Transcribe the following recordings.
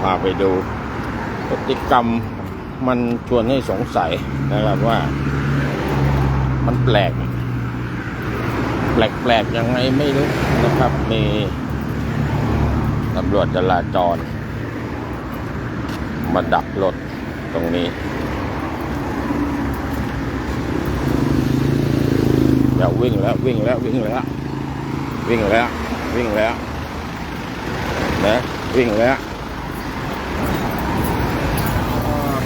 พาไปดูพฤติกรรมมันชวนให้สงสัยนะครับว่า มันแปลก แปลกๆยังไงไม่รู้นะครับ มีตำรวจจราจร มาดักรถตรงนี้อย่าวิ่งแล้ววิ่งแล้ววิ่งแล้ว วิ่งแล้ว วิ่งแล้วนะวิ่งแล้ว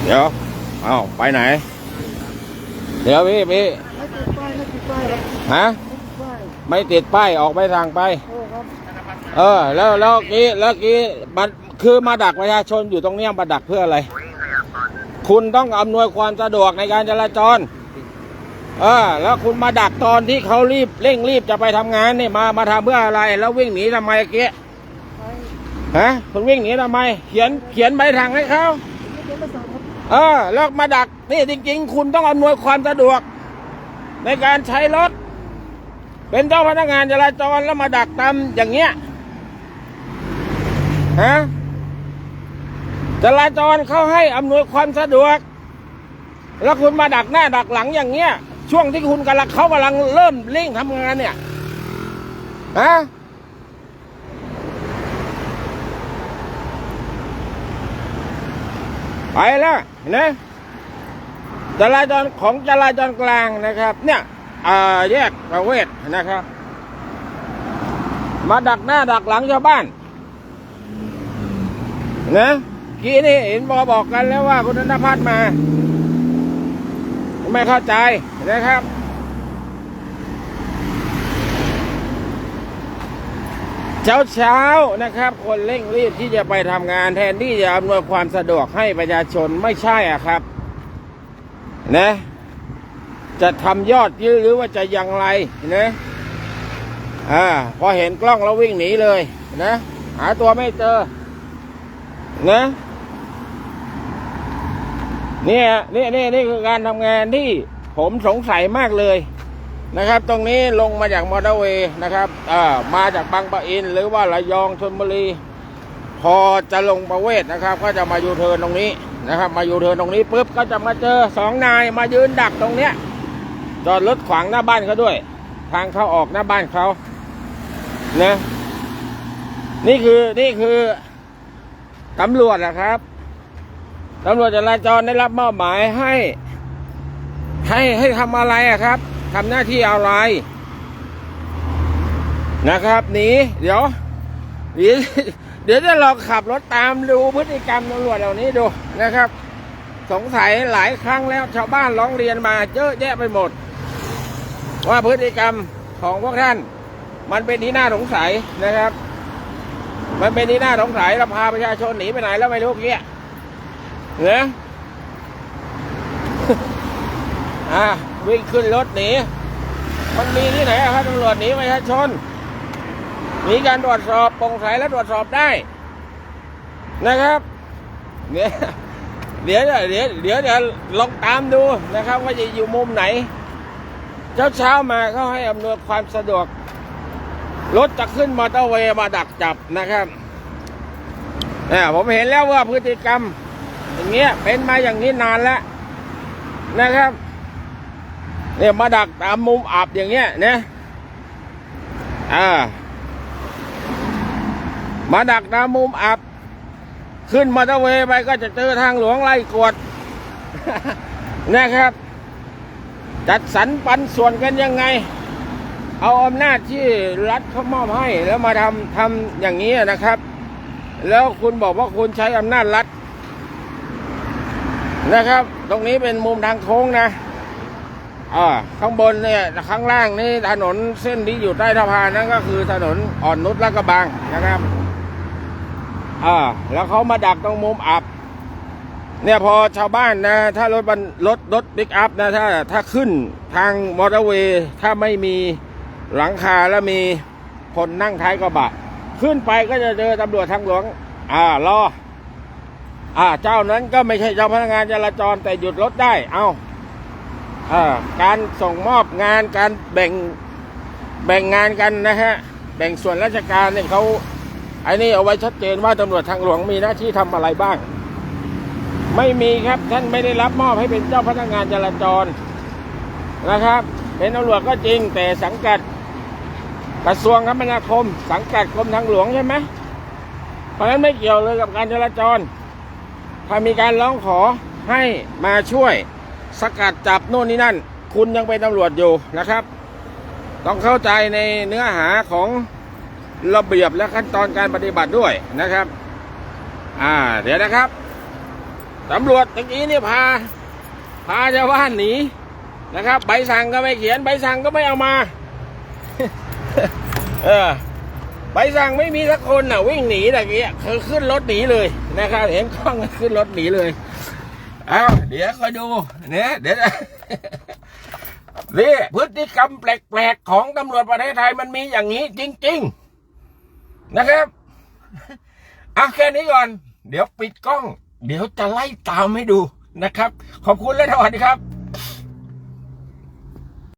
เดี๋ยวเอาไปไหน เดี๋ยวพี่พี่ไม่ติดป้ายไม่ติดป้ายครับฮะไม่ติดป้ายไม่ติดป้ายออกไปทางไปโอ้ครับเออ แล้วแล้วกี้แล้วกี้มันคือมาดักประชาชนอยู่ตรงเนี้ยมาดักเพื่ออะไร คุณต้องอำนวยความสะดวกในการจราจร เออ แล้วคุณมาดักตอนที่เขารีบเร่งรีบจะไปทำงานนี่มามาทำเพื่ออะไร แล้ววิ่งหนีทำไมเกี้ไปฮะคุณวิ่งหนีทำไม เขียนเขียนใบสั่งให้เขาไม่ เออแล้วมาดัก นี่จริง ๆ คุณต้องอำนวยความสะดวก ในการใช้รถ เป็นเจ้าพนักงานจราจรแล้วมาดักตามอย่างเงี้ยฮะจราจรเขาให้อำนวยความสะดวก แล้วคุณมาดักหน้าดักหลังอย่างเงี้ย ช่วงที่คุณกำลังเขากำลังเริ่มเร่งทำงานเนี่ยฮะ ไปแล้วนะจราจรของจราจรกลางนะครับ เนี่ยแยกประเวศนะครับ มาดักหน้าดักหลังชาวบ้านนะกี้นี่เห็นบอบอกกันแล้วว่าคุณธนพัฒน์มา ไม่เข้าใจนะครับ เช้าเช้านะครับ คนเร่งรีบที่จะไปทำงานแทนที่จะอำนวยความสะดวกให้ประชาชนไม่ใช่อะครับ นะ จะทำยอดยื้อหรือว่าจะย่างไรนะอ่าพอเห็นกล้องแล้ววิ่งหนีเลย นะ หาตัวไม่เจอ นะเนี่ยนี่นี่นี่คือการทำงานที่ผมสงสัยมากเลย นะครับ ตรงนี้ลงมาจากมอเตอร์เวย์นะครับอ่ามาจากบางปะอิน หรือว่าระยองชลบุรี พอจะลงประเวศนะครับ ก็จะมายูเทิร์นตรงนี้นะครับ มายูเทิร์นตรงนี้ปุ๊บก็จะมาเจอสองนายมายืนดักตรงเนี้ยจอดรถขวางหน้าบ้านเขาด้วย ทางเข้าออกหน้าบ้านเขานะนี่คือนี่คือตำรวจนะครับตำรวจจราจรได้รับมอบหมายให้ ให้ให้ทำอะไรอะครับ ทำหน้าที่อะไร นะครับหนีเดี๋ยวเดี๋ยวเดี๋ยวจะลองขับรถตามดูพฤติกรรมตำรวจเหล่านี้ดูนะครับ สงสัยหลายครั้งแล้วชาวบ้านร้องเรียนมาเยอะแยะไปหมด ว่าพฤติกรรมของพวกท่าน มันเป็นที่น่าสงสัยนะครับ มันเป็นที่น่าสงสัยเราพาประชาชนหนีไปไหนแล้วไม่รู้เกี้ยเนะ อะวิ่งขึ้นรถหนีมันมีที่ไหนอะครับตำรวจหนีประชาชน มีการตรวจสอบโปร่งใสและตรวจสอบได้ นะครับเนี่ยเดี๋ยวเดี๋ยวเดี๋ยวเดี๋ยวลองตามดูนะครับ ว่าจะอยู่มุมไหน เช้าเช้ามาเขาให้อำนวยความสะดวก รถจะขึ้นมอเตอร์เวย์มาดักจับนะครับเนี่ยผมเห็นแล้วว่าพฤติกรรม อย่างเงี้ยเป็นมาอย่างนี้นานแล้วนะครับ เนี่ยมาดักตามมุมอับอย่างเงี้ยนะอ่า มาดักตามมุมอับ ขึ้นมอเตอร์เวไปก็จะเจอทางหลวงไล่กวดนะครับ จัดสรรปันส่วนกันยังไง เอาอำนาจที่รัฐเขามอบให้ แล้วมาทำทำอย่างนี้นะครับ แล้วคุณบอกว่าคุณใช้อำนาจรัฐนะครับ ตรงนี้เป็นมุมทางโค้งนะ อ่าข้างบนเนี่ยข้างล่างนี่ถนนเส้นที่อยู่ใต้สะพานนั่นก็คือถนนอ่อนนุชและกระบังนะครับอ่าแล้วเขามาดักตรงมุมอับ เนี่ยพอชาวบ้านนะ ถ้ารถบรรรถรถปิกอัพนะถ้าถ้าขึ้นทางมอเตอร์เวย์ถ้าไม่มีหลังคาแล้วมีคนนั่งท้ายกระบะ ขึ้นไปก็จะเจอตำรวจทางหลวง อ่ารออ่าเจ้านั้นก็ไม่ใช่เจ้าพนักงานจราจรแต่หยุดรถได้ เอาอ่า การส่งมอบงานการแบ่งแบ่งงานกันนะฮะแบ่งส่วนราชการเนี่ยเขาไอ้นี่เอาไว้ชัดเจนว่าตำรวจทางหลวงมีหน้าที่ทำอะไรบ้าง ไม่มีครับท่านไม่ได้รับมอบให้เป็นเจ้าพนักงานจราจรนะครับ เป็นตำรวจก็จริงแต่สังกัดกระทรวงคมนาคม สังกัดกรมทางหลวงใช่ไหมเพราะฉะนั้นไม่เกี่ยวเลยกับการจราจร ถ้ามีการร้องขอให้มาช่วย สกัดจับโน่นนี่นั่น คุณยังเป็นตำรวจอยู่นะครับ ต้องเข้าใจในเนื้อหาของระเบียบและขั้นตอนการปฏิบัติด้วยนะครับ อ่า เดี๋ยวนะครับตำรวจตะกี้นี่พา พาชาวบ้านหนีนะครับ ใบสั่งก็ไม่เขียน ใบสั่งก็ไม่เอามา เออใบสั่งไม่มีสักคนน่ะ วิ่งหนีตะกี้คือขึ้นรถหนีเลยนะครับ เห็นกล้องขึ้นรถหนีเลย อ้าวเดี๋ยวคอยดูเนี่ยเดี๋ยวนี่พฤติกรรมแปลกๆของตำรวจประเทศไทยมันมีอย่างนี้จริง ๆ นะครับเอาแค่นี้ก่อน เดี๋ยวปิดกล้อง เดี๋ยวจะไล่ตามให้ดูนะครับ ขอบคุณและสวัสดีครับ